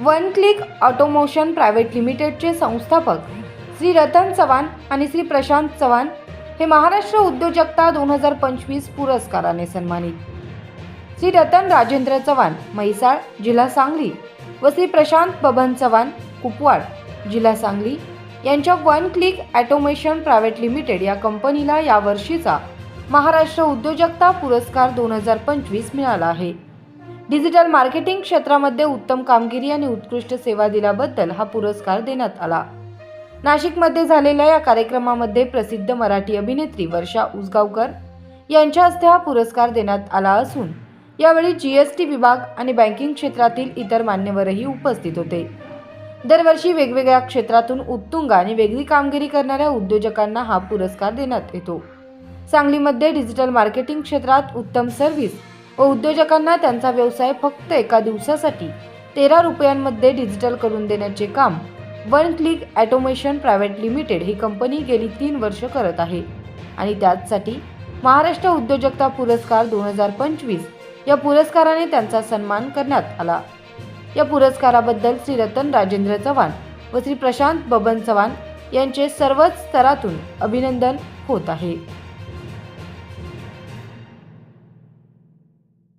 One click automation private लिमिटेडचे संस्थापक श्री रतन चव्हाण आणि श्री प्रशांत चव्हाण हे महाराष्ट्र उद्योजकता दोन हजार पंचवीस पुरस्काराने सन्मानित. श्री रतन राजेंद्र चव्हाण म्हैसाळ जिल्हा सांगली व श्री प्रशांत बबन चव्हाण कुपवाड जिल्हा सांगली यांच्या one click automation private limited या कंपनीला यावर्षीचा महाराष्ट्र उद्योजकता पुरस्कार दोन हजार पंचवीस मिळाला आहे. डिजिटल मार्केटिंग क्षेत्रामध्ये उत्तम कामगिरी आणि उत्कृष्ट सेवा दिल्याबद्दल हा पुरस्कार देण्यात आला. नाशिकमध्ये झालेल्या या कार्यक्रमामध्ये प्रसिद्ध मराठी अभिनेत्री वर्षा उसगावकर यांच्या हस्ते हा पुरस्कार देण्यात आला असून यावेळी जी एस टी विभाग आणि बँकिंग क्षेत्रातील इतर मान्यवरही उपस्थित होते. दरवर्षी वेगवेगळ्या क्षेत्रातून उत्तुंग आणि वेगळी कामगिरी करणाऱ्या उद्योजकांना हा पुरस्कार देण्यात येतो. सांगलीमध्ये डिजिटल मार्केटिंग क्षेत्रात उत्तम सर्व्हिस व उद्योजकांना त्यांचा व्यवसाय फक्त एका दिवसासाठी तेरा रुपयांमध्ये डिजिटल करून देण्याचे काम one click automation private limited ही कंपनी गेली तीन वर्ष करत आहे. आणि त्याचसाठी महाराष्ट्र उद्योजकता पुरस्कार दोन हजार पंचवीस या पुरस्काराने त्यांचा सन्मान करण्यात आला. या पुरस्काराबद्दल श्री रतन राजेंद्र चव्हाण व श्री प्रशांत बबन चव्हाण यांचे सर्वच स्तरातून अभिनंदन होत आहे.